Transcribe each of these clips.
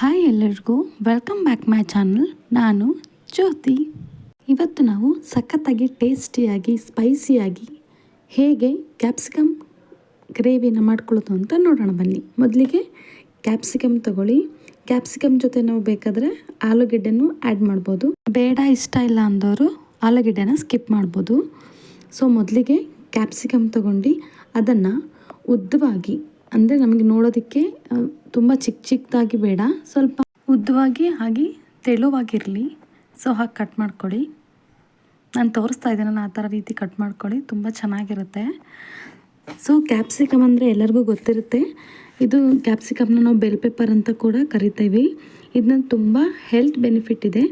Hi ಎಲ್ಲರಿಗೂ welcome back my channel ನಾನು ಜ್ಯೋತಿ. ಇವತ್ತು ನಾವು ಸಖತ್ತಾಗಿ ಟೇಸ್ಟಿಯಾಗಿ ಸ್ಪೈಸಿಯಾಗಿ ಹೇಗೆ ಕ್ಯಾಪ್ಸಿಕಮ್ ಗ್ರೇವಿನ ಮಾಡ್ಕೊಳ್ಳೋದು ಅಂತ ನೋಡೋಣ ಬನ್ನಿ. ಮೊದಲಿಗೆ ಕ್ಯಾಪ್ಸಿಕಮ್ ತಗೊಳ್ಳಿ. ಕ್ಯಾಪ್ಸಿಕಮ್ ಜೊತೆ ನಾವು ಬೇಕಾದರೆ ಆಲೂಗೆಡ್ಡೆನೂ ಆ್ಯಡ್ ಮಾಡ್ಬೋದು. ಬೇಡ, ಇಷ್ಟ ಇಲ್ಲ ಅಂದವರು ಆಲೂಗೆಡ್ಡೆನ ಸ್ಕಿಪ್ ಮಾಡ್ಬೋದು. ಸೊ ಮೊದಲಿಗೆ ಕ್ಯಾಪ್ಸಿಕಮ್ ತಗೊಂಡು ಅದನ್ನು ಉದ್ದವಾಗಿ, ಅಂದರೆ ನಮಗೆ ನೋಡೋದಕ್ಕೆ ತುಂಬ ಚಿಕ್ಕ ಚಿಕ್ಕದಾಗಿ ಬೇಡ. ಸ್ವಲ್ಪ ಉದ್ದವಾಗಿ ಹಾಗೆ ತೆಳುವಾಗಿರಲಿ. ಸೊ ಹಾಗೆ ಕಟ್ ಮಾಡ್ಕೊಳ್ಳಿ. ನಾನು ತೋರಿಸ್ತಾ ಇದ್ದೀನಲ್ಲ ಆ ಥರ ರೀತಿ ಕಟ್ ಮಾಡ್ಕೊಳ್ಳಿ. ತುಂಬ ಚೆನ್ನಾಗಿರುತ್ತೆ. ಸೊ ಕ್ಯಾಪ್ಸಿಕಮ್ ಅಂದರೆ ಎಲ್ಲರಿಗೂ ಗೊತ್ತಿರುತ್ತೆ. ಇದು ಕ್ಯಾಪ್ಸಿಕಮ್ನ ನಾವು ಬೆಲ್ ಪೇಪರ್ ಅಂತ ಕೂಡ ಕರಿತೀವಿ. ಇದನ್ನ ತುಂಬ ಹೆಲ್ತ್ ಬೆನಿಫಿಟ್ ಇದೆ.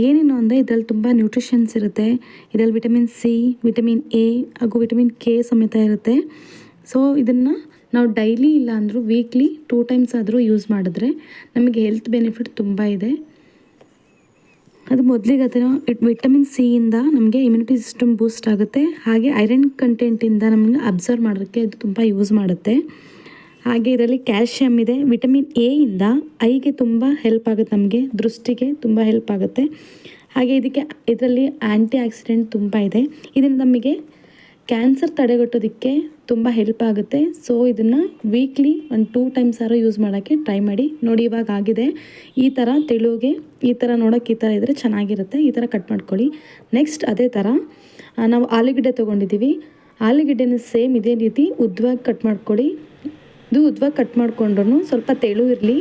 ಏನೇನು ಅಂದರೆ ಇದರಲ್ಲಿ ತುಂಬ ನ್ಯೂಟ್ರಿಷನ್ಸ್ ಇರುತ್ತೆ. ಇದರಲ್ಲಿ ವಿಟಮಿನ್ ಸಿ ವಿಟಮಿನ್ ಎ ಹಾಗೂ ವಿಟಮಿನ್ ಕೆ ಸಮೇತ ಇರುತ್ತೆ. ಸೊ ಇದನ್ನು ನಾವು ಡೈಲಿ ಇಲ್ಲ ಅಂದರೂ ವೀಕ್ಲಿ ಟೂ ಟೈಮ್ಸ್ ಆದರೂ ಯೂಸ್ ಮಾಡಿದ್ರೆ ನಮಗೆ ಹೆಲ್ತ್ ಬೆನಿಫಿಟ್ ತುಂಬ ಇದೆ. ಅದು ಮೊದಲಿಗೆ ಅದನ್ನು ವಿಟಮಿನ್ ಸಿಯಿಂದ ನಮಗೆ ಇಮ್ಯುನಿಟಿ ಸಿಸ್ಟಮ್ ಬೂಸ್ಟ್ ಆಗುತ್ತೆ. ಹಾಗೆ ಐರನ್ ಕಂಟೆಂಟಿಂದ ನಮಗೆ ಅಬ್ಸರ್ವ್ ಮಾಡೋಕ್ಕೆ ಇದು ತುಂಬ ಯೂಸ್ ಮಾಡುತ್ತೆ. ಹಾಗೆ ಇದರಲ್ಲಿ ಕ್ಯಾಲ್ಶಿಯಮ್ ಇದೆ. ವಿಟಮಿನ್ ಎ ಇಂದ ಐಗೆ ತುಂಬ ಹೆಲ್ಪ್ ಆಗುತ್ತೆ ನಮಗೆ, ದೃಷ್ಟಿಗೆ ತುಂಬ ಹೆಲ್ಪ್ ಆಗುತ್ತೆ. ಹಾಗೆ ಇದಕ್ಕೆ ಇದರಲ್ಲಿ ಆ್ಯಂಟಿ ಆಕ್ಸಿಡೆಂಟ್ ತುಂಬ ಇದೆ. ಇದರಿಂದ ನಮಗೆ ಕ್ಯಾನ್ಸರ್ ತಡೆಗಟ್ಟೋದಕ್ಕೆ ತುಂಬ ಹೆಲ್ಪ್ ಆಗುತ್ತೆ. ಸೊ ಇದನ್ನು ವೀಕ್ಲಿ ಒಂದು ಟೂ ಟೈಮ್ಸ್ ಆರು ಯೂಸ್ ಮಾಡೋಕ್ಕೆ ಟ್ರೈ ಮಾಡಿ. ನೋಡಿ ಇವಾಗ ಆಗಿದೆ. ಈ ಥರ ತೆಳುಗೆ, ಈ ಥರ ನೋಡೋಕೆ ಈ ಥರ ಇದ್ದರೆ ಚೆನ್ನಾಗಿರುತ್ತೆ. ಈ ಥರ ಕಟ್ ಮಾಡ್ಕೊಳ್ಳಿ. ನೆಕ್ಸ್ಟ್ ಅದೇ ಥರ ನಾವು ಆಲೂಗಡ್ಡೆ ತೊಗೊಂಡಿದ್ದೀವಿ. ಆಲೂಗಡ್ಡೆನ ಸೇಮ್ ಇದೇ ರೀತಿ ಉದ್ದವಾಗಿ ಕಟ್ ಮಾಡ್ಕೊಳ್ಳಿ. ಇದು ಉದ್ದವಾಗಿ ಕಟ್ ಮಾಡಿಕೊಂಡ್ರು ಸ್ವಲ್ಪ ತೆಳು ಇರಲಿ.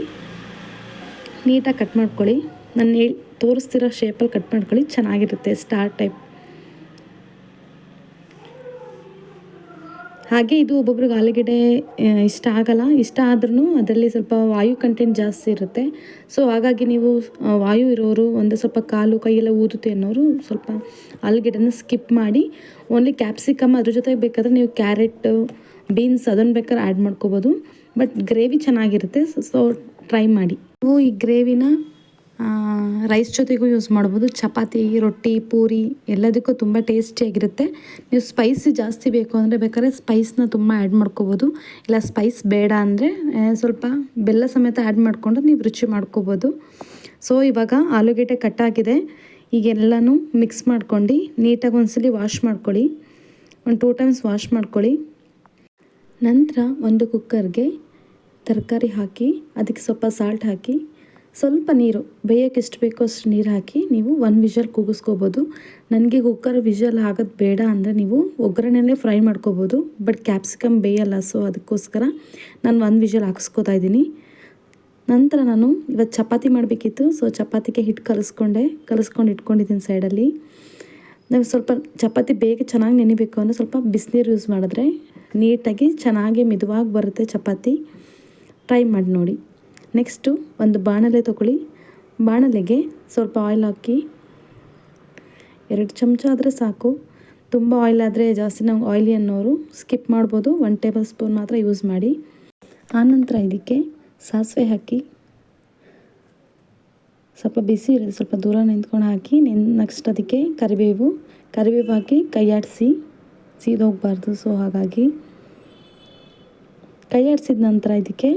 ನೀಟಾಗಿ ಕಟ್ ಮಾಡ್ಕೊಳ್ಳಿ. ನಾನು ಹೇಳಿ, ತೋರಿಸ್ತಿರೋ ಶೇಪಲ್ಲಿ ಕಟ್ ಮಾಡ್ಕೊಳ್ಳಿ. ಚೆನ್ನಾಗಿರುತ್ತೆ ಸ್ಟಾರ್ ಟೈಪ್ ಹಾಗೆ ಇದು ಒಬ್ಬೊಬ್ರಿಗೆ ಆಲೂಗೆಡ್ಡೆ ಇಷ್ಟ ಆಗಲ್ಲ. ಇಷ್ಟ ಆದ್ರೂ ಅದರಲ್ಲಿ ಸ್ವಲ್ಪ ವಾಯು ಕಂಟೆಂಟ್ ಜಾಸ್ತಿ ಇರುತ್ತೆ. ಸೊ ಹಾಗಾಗಿ ನೀವು ವಾಯು ಇರೋರು ಒಂದು ಸ್ವಲ್ಪ ಕಾಲು ಕೈಯೆಲ್ಲ ಊದುತ್ತೆ ಅನ್ನೋರು ಸ್ವಲ್ಪ ಆಲೂಗೆಡ್ಡೆನ ಸ್ಕಿಪ್ ಮಾಡಿ ಓನ್ಲಿ ಕ್ಯಾಪ್ಸಿಕಮ್ ಅದ್ರ ಜೊತೆಗೆ ಬೇಕಾದ್ರೆ ನೀವು ಕ್ಯಾರೆಟ್ ಬೀನ್ಸ್ ಅದನ್ನು ಬೇಕಾದ್ರೆ ಆ್ಯಡ್ ಮಾಡ್ಕೋಬೋದು. ಬಟ್ ಗ್ರೇವಿ ಚೆನ್ನಾಗಿರುತ್ತೆ ಸೊ ಟ್ರೈ ಮಾಡಿ. ನೀವು ಈ ಗ್ರೇವಿನ ರೈಸ್ ಜೊತೆಗೂ ಯೂಸ್ ಮಾಡ್ಬೋದು. ಚಪಾತಿ, ರೊಟ್ಟಿ, ಪೂರಿ ಎಲ್ಲದಕ್ಕೂ ತುಂಬ ಟೇಸ್ಟಿಯಾಗಿರುತ್ತೆ ನೀವು ಸ್ಪೈಸಿ ಜಾಸ್ತಿ ಬೇಕು ಅಂದರೆ ಬೇಕಾದ್ರೆ ಸ್ಪೈಸ್ನ ತುಂಬ ಆ್ಯಡ್ ಮಾಡ್ಕೋಬೋದು. ಇಲ್ಲ ಸ್ಪೈಸ್ ಬೇಡ ಅಂದರೆ ಸ್ವಲ್ಪ ಬೆಲ್ಲ ಸಮೇತ ಆ್ಯಡ್ ಮಾಡಿಕೊಂಡು ನೀವು ರುಚಿ ಮಾಡ್ಕೋಬೋದು. ಸೊ ಇವಾಗ ಆಲೂಗೆಡ್ಡೆ ಕಟ್ಟಾಗಿದೆ ಈಗೆಲ್ಲನೂ ಮಿಕ್ಸ್ ಮಾಡ್ಕೊಂಡು ನೀಟಾಗಿ ಒಂದ್ಸಲಿ ವಾಶ್ ಮಾಡ್ಕೊಳ್ಳಿ. ಒಂದು ಟೂ ಟೈಮ್ಸ್ ವಾಶ್ ಮಾಡ್ಕೊಳ್ಳಿ. ನಂತರ ಒಂದು ಕುಕ್ಕರ್ಗೆ ತರಕಾರಿ ಹಾಕಿ, ಅದಕ್ಕೆ ಸ್ವಲ್ಪ ಸಾಲ್ಟ್ ಹಾಕಿ ಸ್ವಲ್ಪ ನೀರು, ಬೇಯಕ್ಕೆ ಎಷ್ಟು ಬೇಕೋ ಅಷ್ಟು ನೀರು ಹಾಕಿ ನೀವು ಒನ್ ವಿಷಲ್ ಕೂಗಿಸ್ಕೋಬೋದು. ನನಗೆ ಕುಕ್ಕರ್ ವಿಷಲ್ ಆಗೋದು ಬೇಡ ಅಂದರೆ ನೀವು ಒಗ್ಗರಣೆನೇ ಫ್ರೈ ಮಾಡ್ಕೋಬೋದು ಬಟ್ ಕ್ಯಾಪ್ಸಿಕಮ್ ಬೇಯಲ್ಲ ಸೊ ಅದಕ್ಕೋಸ್ಕರ ನಾನು ಒಂದು ವಿಷಲ್ ಹಾಕಿಸ್ಕೋತಾ ಇದ್ದೀನಿ. ನಂತರ ನಾನು ಇವತ್ತು ಚಪಾತಿ ಮಾಡಬೇಕಿತ್ತು ಸೊ ಚಪಾತಿಗೆ ಹಿಟ್ಟು ಕಲಿಸ್ಕೊಂಡೆ, ಕಲಿಸ್ಕೊಂಡು ಇಟ್ಕೊಂಡಿದ್ದೀನಿ ಸೈಡಲ್ಲಿ ನಾವು ಸ್ವಲ್ಪ ಚಪಾತಿ ಬೇಗ ಚೆನ್ನಾಗಿ ನೆನಿಬೇಕು ಅಂದರೆ ಸ್ವಲ್ಪ ಬಿಸಿನೀರು ಯೂಸ್ ಮಾಡಿದ್ರೆ ನೀಟಾಗಿ ಚೆನ್ನಾಗಿ ಮಿದುವಾಗಿ ಬರುತ್ತೆ ಚಪಾತಿ. ಟ್ರೈ ಮಾಡಿ ನೋಡಿ. ನೆಕ್ಸ್ಟು ಒಂದು ಬಾಣಲೆ ತೊಗೊಳ್ಳಿ. ಬಾಣಲೆಗೆ ಸ್ವಲ್ಪ ಆಯಿಲ್ ಹಾಕಿ. ಎರಡು ಚಮಚ ಆದರೆ ಸಾಕು. ತುಂಬ ಆಯಿಲ್ ಆದರೆ ಜಾಸ್ತಿ ನಾವು ಆಯಿಲಿ ಅನ್ನೋರು ಸ್ಕಿಪ್ ಮಾಡ್ಬೋದು. ಒನ್ ಟೇಬಲ್ ಸ್ಪೂನ್ ಮಾತ್ರ ಯೂಸ್ ಮಾಡಿ. ಆನಂತರ ಇದಕ್ಕೆ ಸಾಸಿವೆ ಹಾಕಿ. ಸ್ವಲ್ಪ ಬಿಸಿ ಇರೋದು ಸ್ವಲ್ಪ ದೂರ ನಿಂತ್ಕೊಂಡು ಹಾಕಿ. ನಿನ್ ನೆಕ್ಸ್ಟ್ ಅದಕ್ಕೆ ಕರಿಬೇವು. ಕರಿಬೇವು ಹಾಕಿ ಕೈ ಆಡಿಸಿ ಸೀದೋಗಬಾರ್ದು. ಸೊ ಹಾಗಾಗಿ ಕೈ ಆಡಿಸಿದ ನಂತರ ಇದಕ್ಕೆ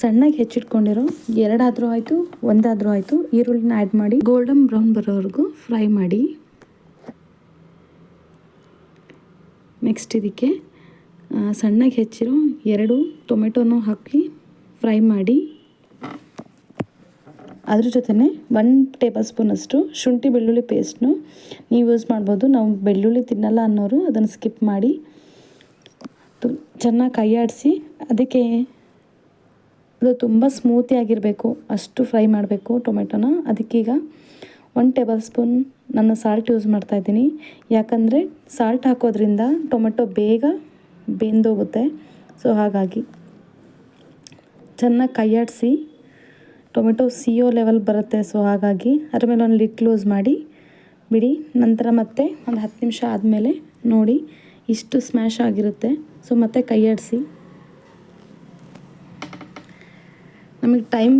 ಸಣ್ಣಗೆ ಹೆಚ್ಚಿಟ್ಕೊಂಡಿರೋ ಎರಡಾದರೂ ಆಯಿತು, ಒಂದಾದರೂ ಆಯಿತು, ಈರುಳ್ಳಿನ ಆ್ಯಡ್ ಮಾಡಿ ಗೋಲ್ಡನ್ ಬ್ರೌನ್ ಬರೋವರೆಗೂ ಫ್ರೈ ಮಾಡಿ. ನೆಕ್ಸ್ಟ್ ಇದಕ್ಕೆ ಸಣ್ಣಗೆ ಹೆಚ್ಚಿರೋ ಎರಡು ಟೊಮೆಟೊನೂ ಹಾಕಿ ಫ್ರೈ ಮಾಡಿ. ಅದ್ರ ಜೊತೆನೆ ಒನ್ ಟೇಬಲ್ ಸ್ಪೂನಷ್ಟು ಶುಂಠಿ ಬೆಳ್ಳುಳ್ಳಿ ಪೇಸ್ಟ್ನು ನೀವು ಯೂಸ್ ಮಾಡ್ಬೋದು. ನಾವು ಬೆಳ್ಳುಳ್ಳಿ ತಿನ್ನಲ್ಲ ಅನ್ನೋರು ಅದನ್ನು ಸ್ಕಿಪ್ ಮಾಡಿ. ಚೆನ್ನಾಗಿ ಕೈ ಅದಕ್ಕೆ ಅದು ತುಂಬ ಸ್ಮೂತಿಯಾಗಿರಬೇಕು ಅಷ್ಟು ಫ್ರೈ ಮಾಡಬೇಕು ಟೊಮೆಟೊನ. ಅದಕ್ಕೀಗ ಒನ್ ಟೇಬಲ್ ಸ್ಪೂನ್ ನಾನು ಸಾಲ್ಟ್ ಯೂಸ್ ಮಾಡ್ತಾ ಇದ್ದೀನಿ. ಯಾಕಂದರೆ ಸಾಲ್ಟ್ ಹಾಕೋದ್ರಿಂದ ಟೊಮೆಟೊ ಬೇಗ ಬೆಂದೋಗುತ್ತೆ. ಸೊ ಹಾಗಾಗಿ ಚೆನ್ನಾಗಿ ಕೈಯಾಡಿಸಿ ಟೊಮೆಟೊ ಟೊಮೆಟೊ ಸಿಯೋ ಲೆವೆಲ್ ಬರುತ್ತೆ. ಸೊ ಹಾಗಾಗಿ ಅದ್ರ ಮೇಲೆ ಒಂದು ಲಿಟ್ ಕ್ಲೋಸ್ ಮಾಡಿ ಬಿಡಿ. ನಂತರ ಮತ್ತೆ ಒಂದು ಹತ್ತು ನಿಮಿಷ ಆದಮೇಲೆ ನೋಡಿ ಇಷ್ಟು ಸ್ಮ್ಯಾಶ್ ಆಗಿರುತ್ತೆ. ಸೊ ಮತ್ತೆ ಕೈಯಾಡಿಸಿ ನಮಗೆ ಟೈಮ್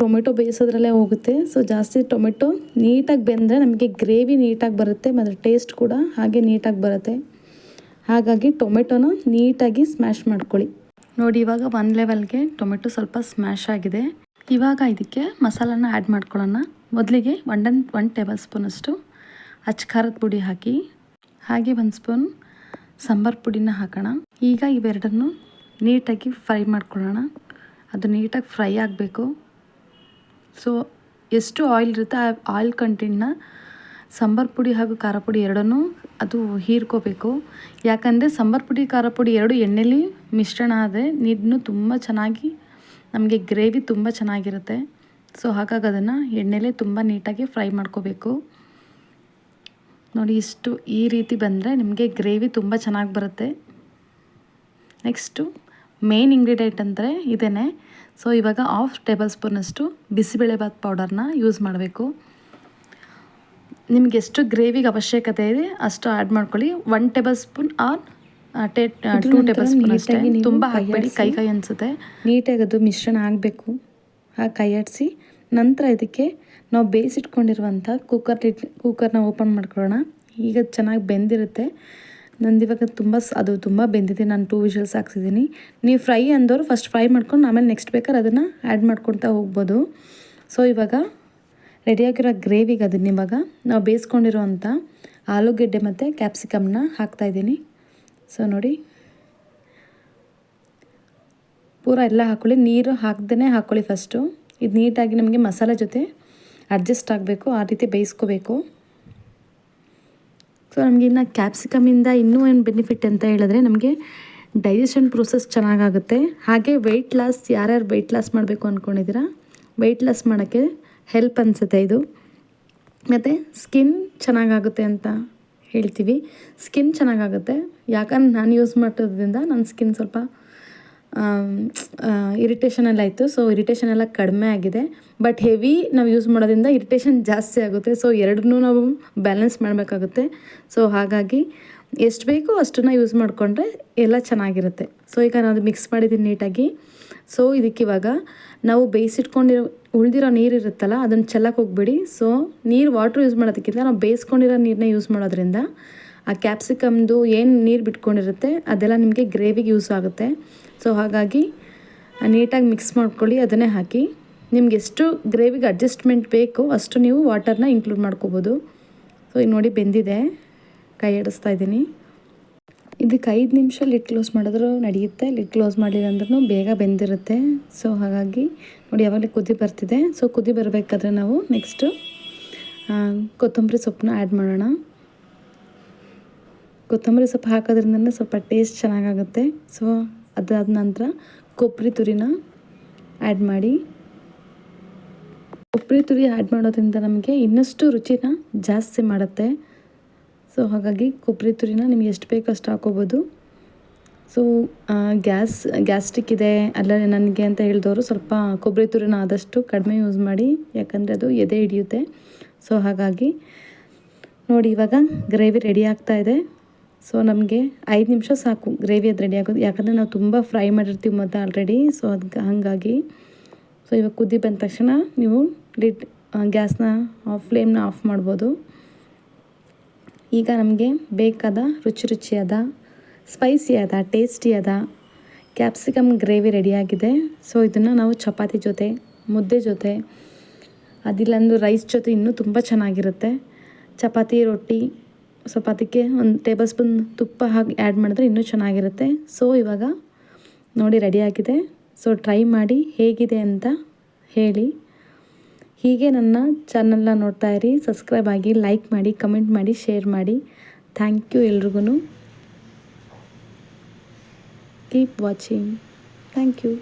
ಟೊಮೆಟೊ ಬೇಯಿಸೋದ್ರಲ್ಲೇ ಹೋಗುತ್ತೆ. ಸೊ ಜಾಸ್ತಿ ಟೊಮೆಟೊ ನೀಟಾಗಿ ಬೆಂದರೆ ನಮಗೆ ಗ್ರೇವಿ ನೀಟಾಗಿ ಬರುತ್ತೆ, ಮತ್ತು ಟೇಸ್ಟ್ ಕೂಡ ಹಾಗೆ ನೀಟಾಗಿ ಬರುತ್ತೆ. ಹಾಗಾಗಿ ಟೊಮೆಟೊನ ನೀಟಾಗಿ ಸ್ಮ್ಯಾಶ್ ಮಾಡ್ಕೊಳ್ಳಿ. ನೋಡಿ, ಇವಾಗ ಒನ್ ಲೆವೆಲ್ಗೆ ಟೊಮೆಟೊ ಸ್ವಲ್ಪ ಸ್ಮ್ಯಾಶ್ ಆಗಿದೆ. ಇವಾಗ ಇದಕ್ಕೆ ಮಸಾಲಾನ ಆ್ಯಡ್ ಮಾಡ್ಕೊಳ್ಳೋಣ. ಮೊದಲಿಗೆ ಒನ್ ಒನ್ ಟೇಬಲ್ ಸ್ಪೂನಷ್ಟು ಅಚ್ಚ ಖಾರದ ಪುಡಿ ಹಾಕಿ. ಹಾಗೆ ಒಂದು ಸ್ಪೂನ್ ಸಾಂಬಾರ್ ಪುಡಿನ ಹಾಕೋಣ. ಈಗ ಇವೆರಡನ್ನು ನೀಟಾಗಿ ಫ್ರೈ ಮಾಡ್ಕೊಳ್ಳೋಣ. ಅದು ನೀಟಾಗಿ ಫ್ರೈ ಆಗಬೇಕು. ಸೊ ಎಷ್ಟು ಆಯಿಲ್ ಇರುತ್ತೆ, ಆ ಆಯಿಲ್ ಕಂಟೆಂಟ್ನ ಸಾಂಬಾರ್ ಪುಡಿ ಹಾಗೂ ಖಾರ ಪುಡಿ ಎರಡನ್ನೂ ಅದು ಹೀರ್ಕೋಬೇಕು. ಯಾಕಂದರೆ ಸಾಂಬಾರ್ ಪುಡಿ, ಖಾರ ಪುಡಿ ಎರಡು ಎಣ್ಣೆಲಿ ಮಿಶ್ರಣ ಆದರೆ ನೀರನ್ನು ತುಂಬ ಚೆನ್ನಾಗಿ, ನಮಗೆ ಗ್ರೇವಿ ತುಂಬ ಚೆನ್ನಾಗಿರುತ್ತೆ. ಸೊ ಹಾಗಾಗಿ ಅದನ್ನು ಎಣ್ಣೆಲೇ ತುಂಬ ನೀಟಾಗಿ ಫ್ರೈ ಮಾಡ್ಕೋಬೇಕು. ನೋಡಿ ಇಷ್ಟು ಈ ರೀತಿ ಬಂದರೆ ನಿಮಗೆ ಗ್ರೇವಿ ತುಂಬ ಚೆನ್ನಾಗಿ ಬರುತ್ತೆ. ನೆಕ್ಸ್ಟು ಮೇನ್ ಇಂಗ್ರೀಡಿಯೆಂಟ್ ಅಂದರೆ ಇದೇ ಸೊ ಇವಾಗ ಹಾಫ್ ಟೇಬಲ್ ಸ್ಪೂನಷ್ಟು ಬಿಸಿಬೇಳೆಭಾತ್ ಪೌಡರ್ನ ಯೂಸ್ ಮಾಡಬೇಕು. ನಿಮ್ಗೆ ಎಷ್ಟು ಗ್ರೇವಿಗೆ ಅವಶ್ಯಕತೆ ಇದೆ ಅಷ್ಟು ಆ್ಯಡ್ ಮಾಡ್ಕೊಳ್ಳಿ. ಒನ್ ಟೇಬಲ್ ಸ್ಪೂನ್ ಆರ್ ಟೇ ಟೂ ಟೇಬಲ್ ಸ್ಪೂನ್ ಅಷ್ಟೇ. ತುಂಬ ಹಾಕಬೇಡಿ ಕೈ ಕೈ ಅನಿಸುತ್ತೆ. ನೀಟಾಗಿ ಅದು ಮಿಶ್ರಣ ಆಗಬೇಕು. ಹಾಗೆ ಕೈ ಆಡಿಸಿ ನಂತರ ಇದಕ್ಕೆ ನಾವು ಬೇಯಿಸಿಟ್ಕೊಂಡಿರುವಂಥ ಕುಕ್ಕರ್ ಇಟ್ ಕುಕ್ಕರ್ನ ಓಪನ್ ಮಾಡ್ಕೊಳ್ಳೋಣ. ಈಗ ಚೆನ್ನಾಗಿ ಬೆಂದಿರುತ್ತೆ. ನಂದು ಇವಾಗ ತುಂಬ ಅದು ತುಂಬ ಬೆಂದಿದೆ. ನಾನು ಟೂ ವಿಷಲ್ಸ್ ಹಾಕ್ಸಿದ್ದೀನಿ. ನೀವು ಫ್ರೈ ಅಂದವರು ಫಸ್ಟ್ ಫ್ರೈ ಮಾಡ್ಕೊಂಡು ಆಮೇಲೆ ನೆಕ್ಸ್ಟ್ ಬೇಕಾದ್ರೆ ಅದನ್ನು ಆ್ಯಡ್ ಮಾಡ್ಕೊಳ್ತಾ ಹೋಗ್ಬೋದು. ಸೊ ಇವಾಗ ರೆಡಿಯಾಗಿರೋ ಗ್ರೇವಿಗೆ ಅದನ್ನ ಇವಾಗ ನಾವು ಬೇಯಿಸ್ಕೊಂಡಿರೋವಂಥ ಆಲೂಗೆಡ್ಡೆ ಮತ್ತು ಕ್ಯಾಪ್ಸಿಕಮ್ನ ಹಾಕ್ತಾಯಿದ್ದೀನಿ ಸೊ ನೋಡಿ. ಪೂರ ಎಲ್ಲ ಹಾಕ್ಕೊಳ್ಳಿ ನೀರು ಹಾಕ್ದೇ ಹಾಕ್ಕೊಳ್ಳಿ ಫಸ್ಟು ಇದು ನೀಟಾಗಿ ನಮಗೆ ಮಸಾಲೆ ಜೊತೆ ಅಡ್ಜಸ್ಟ್ ಆಗಬೇಕು, ಆ ರೀತಿ ಬೇಯಿಸ್ಕೋಬೇಕು. ಸೊ ನಮಗೆ ಇನ್ನು ಕ್ಯಾಪ್ಸಿಕಮಿಂದ ಇನ್ನೂ ಏನು ಬೆನಿಫಿಟ್ ಅಂತ ಹೇಳಿದ್ರೆ ನಮಗೆ ಡೈಜೆಷನ್ ಪ್ರೋಸೆಸ್ ಚೆನ್ನಾಗಾಗುತ್ತೆ. ಹಾಗೆ ವೆಯ್ಟ್ ಲಾಸ್ ಯಾರ್ಯಾರು ವೆಯ್ಟ್ ಲಾಸ್ ಮಾಡಬೇಕು ಅಂದ್ಕೊಂಡಿದ್ದೀರಾ ವೆಯ್ಟ್ ಲಾಸ್ ಮಾಡೋಕ್ಕೆ ಹೆಲ್ಪ್ ಅನಿಸುತ್ತೆ ಇದು. ಮತ್ತು ಸ್ಕಿನ್ ಚೆನ್ನಾಗಾಗುತ್ತೆ ಅಂತ ಹೇಳ್ತೀವಿ. ಸ್ಕಿನ್ ಚೆನ್ನಾಗಾಗುತ್ತೆ. ಯಾಕಂದ್ರೆ ನಾನು ಯೂಸ್ ಮಾಡೋದ್ರಿಂದ ನನ್ನ ಸ್ಕಿನ್ ಸ್ವಲ್ಪ ಇರಿಟೇಷನ್ ಎಲ್ಲ ಇತ್ತು ಸೊ ಇರಿಟೇಷನ್ ಎಲ್ಲ ಕಡಿಮೆ ಆಗಿದೆ. ಬಟ್ ಹೆವಿ ನಾವು ಯೂಸ್ ಮಾಡೋದ್ರಿಂದ ಇರಿಟೇಷನ್ ಜಾಸ್ತಿ ಆಗುತ್ತೆ. ಸೊ ಎರಡನ್ನೂ ನಾವು ಬ್ಯಾಲೆನ್ಸ್ ಮಾಡಬೇಕಾಗುತ್ತೆ. ಸೊ ಹಾಗಾಗಿ ಎಷ್ಟು ಬೇಕೋ ಅಷ್ಟನ್ನು ಯೂಸ್ ಮಾಡಿಕೊಂಡ್ರೆ ಎಲ್ಲ ಚೆನ್ನಾಗಿರುತ್ತೆ. ಸೊ ಈಗ ನಾನು ಮಿಕ್ಸ್ ಮಾಡಿದ್ದೀನಿ ನೀಟಾಗಿ. ಸೊ ಇದಕ್ಕೆ ಇವಾಗ ನಾವು ಬೇಯಿಸಿಟ್ಕೊಂಡಿರೋ ಉಳಿದಿರೋ ನೀರು ಇರುತ್ತಲ್ಲ, ಅದನ್ನು ಚೆಲ್ಲಕ್ಕೆ ಹೋಗ್ಬೇಡಿ. ಸೊ ನೀರು ವಾಟ್ರ್ ಯೂಸ್ ಮಾಡೋದಕ್ಕಿಂತ ನಾವು ಬೇಯಿಸ್ಕೊಂಡಿರೋ ನೀರನ್ನ ಯೂಸ್ ಮಾಡೋದ್ರಿಂದ ಆ ಕ್ಯಾಪ್ಸಿಕಮ್ದು ಏನು ನೀರು ಬಿಟ್ಕೊಂಡಿರುತ್ತೆ, ಅದೆಲ್ಲ ನಿಮಗೆ ಗ್ರೇವಿಗೆ ಯೂಸ್ ಆಗುತ್ತೆ. ಸೊ ಹಾಗಾಗಿ ನೀಟಾಗಿ ಮಿಕ್ಸ್ ಮಾಡ್ಕೊಳ್ಳಿ, ಅದನ್ನೇ ಹಾಕಿ. ನಿಮ್ಗೆ ಎಷ್ಟು ಗ್ರೇವಿಗೆ ಅಡ್ಜಸ್ಟ್ಮೆಂಟ್ ಬೇಕು, ಅಷ್ಟು ನೀವು ವಾಟರ್ನ ಇನ್ಕ್ಲೂಡ್ ಮಾಡ್ಕೋಬೋದು. ಸೊ ಈಗ ನೋಡಿ ಬೆಂದಿದೆ. ಕೈ ಆಡಿಸ್ತಾ ಇದ್ದೀನಿ. ಇದಕ್ಕೆ ಐದು ನಿಮಿಷ ಲಿಡ್ ಕ್ಲೋಸ್ ಮಾಡಿದ್ರೂ ನಡೆಯುತ್ತೆ. ಲಿಡ್ ಕ್ಲೋಸ್ ಮಾಡಲಿಲ್ಲ ಅಂದ್ರೂ ಬೇಗ ಬೆಂದಿರುತ್ತೆ. ಸೊ ಹಾಗಾಗಿ ನೋಡಿ ಯಾವಾಗಲೇ ಕುದಿ ಬರ್ತಿದೆ. ಸೊ ಕುದಿ ಬರಬೇಕಾದ್ರೆ ನಾವು ನೆಕ್ಸ್ಟು ಕೊತ್ತಂಬರಿ ಸೊಪ್ಪನ್ನ ಆ್ಯಡ್ ಮಾಡೋಣ. ಕೊತ್ತಂಬರಿ ಸೊಪ್ಪು ಹಾಕೋದ್ರಿಂದ ಸ್ವಲ್ಪ ಟೇಸ್ಟ್ ಚೆನ್ನಾಗಾಗುತ್ತೆ. ಸೊ ಅದಾದ ನಂತರ ಕೊಬ್ಬರಿ ತುರಿನ ಆ್ಯಡ್ ಮಾಡಿ. ಕೊಬ್ಬರಿ ತುರಿ ಆ್ಯಡ್ ಮಾಡೋದ್ರಿಂದ ನಮಗೆ ಇನ್ನಷ್ಟು ರುಚಿನ ಜಾಸ್ತಿ ಮಾಡುತ್ತೆ. ಸೊ ಹಾಗಾಗಿ ಕೊಬ್ಬರಿ ತುರಿನ ನಿಮ್ಗೆ ಎಷ್ಟು ಬೇಕೋ ಅಷ್ಟು ಹಾಕೋಬೋದು. ಸೊ ಗ್ಯಾಸ್, ಗ್ಯಾಸ್ಟ್ರಿಕ್ ಇದೆ. ಅಲ್ಲ ನನಗೆ ಅಂತ ಹೇಳಿದವರು ಸ್ವಲ್ಪ ಕೊಬ್ಬರಿ ತುರಿನ ಆದಷ್ಟು ಕಡಿಮೆ ಯೂಸ್ ಮಾಡಿ. ಯಾಕಂದರೆ ಅದು ಎದೆ ಹಿಡಿಯುತ್ತೆ. ಸೊ ಹಾಗಾಗಿ ನೋಡಿ ಇವಾಗ ಗ್ರೇವಿ ರೆಡಿ ಆಗ್ತಾ ಇದೆ. ಸೊ ನಮಗೆ ಐದು ನಿಮಿಷ ಸಾಕು. ಗ್ರೇವಿ ಅದು ರೆಡಿ ಆಗೋದು. ಯಾಕಂದರೆ ನಾವು ತುಂಬ ಫ್ರೈ ಮಾಡಿರ್ತೀವಿ ಮತ್ತು ಆಲ್ರೆಡಿ ಸೊ ಅದಕ್ಕೆ ಹಾಗಾಗಿ. ಸೊ ಇವಾಗ ಕುದಿ ಬಂದ ತಕ್ಷಣ ನೀವು ಲಿಡ್ ಗ್ಯಾಸ್ನ ಆಫ್ ಫ್ಲೇಮ್ನ ಆಫ್ ಮಾಡ್ಬೋದು. ಈಗ ನಮಗೆ ಬೇಕಾದ ರುಚಿ ರುಚಿಯಾದ ಸ್ಪೈಸಿಯಾದ ಟೇಸ್ಟಿಯಾದ ಕ್ಯಾಪ್ಸಿಕಮ್ ಗ್ರೇವಿ ರೆಡಿಯಾಗಿದೆ ಸೊ ಇದನ್ನು ನಾವು ಚಪಾತಿ ಜೊತೆ, ಮುದ್ದೆ ಜೊತೆ ಅದಿಲ್ಲಂದು ರೈಸ್ ಜೊತೆ ಇನ್ನೂ ತುಂಬ ಚೆನ್ನಾಗಿರುತ್ತೆ. ಚಪಾತಿ, ರೊಟ್ಟಿ ಸ್ವಲ್ಪ ಅದಕ್ಕೆ ಒಂದು ಟೇಬಲ್ ಸ್ಪೂನ್ ತುಪ್ಪ ಹಾಕಿ ಆ್ಯಡ್ ಮಾಡಿದ್ರೆ ಇನ್ನೂ ಚೆನ್ನಾಗಿರುತ್ತೆ. ಸೊ ಇವಾಗ ನೋಡಿ ರೆಡಿಯಾಗಿದೆ ಸೊ ಟ್ರೈ ಮಾಡಿ ಹೇಗಿದೆ ಅಂತ ಹೇಳಿ. ಹೀಗೆ ನನ್ನ ಚಾನಲ್ನ ನೋಡ್ತಾ ಇರಿ. ಸಬ್ಸ್ಕ್ರೈಬ್ ಆಗಿ ಲೈಕ್ ಮಾಡಿ ಕಮೆಂಟ್ ಮಾಡಿ ಶೇರ್ ಮಾಡಿ. ಥ್ಯಾಂಕ್ ಯು ಎಲ್ರಿಗೂ ಕೀಪ್ ವಾಚಿಂಗ್ ಥ್ಯಾಂಕ್ ಯು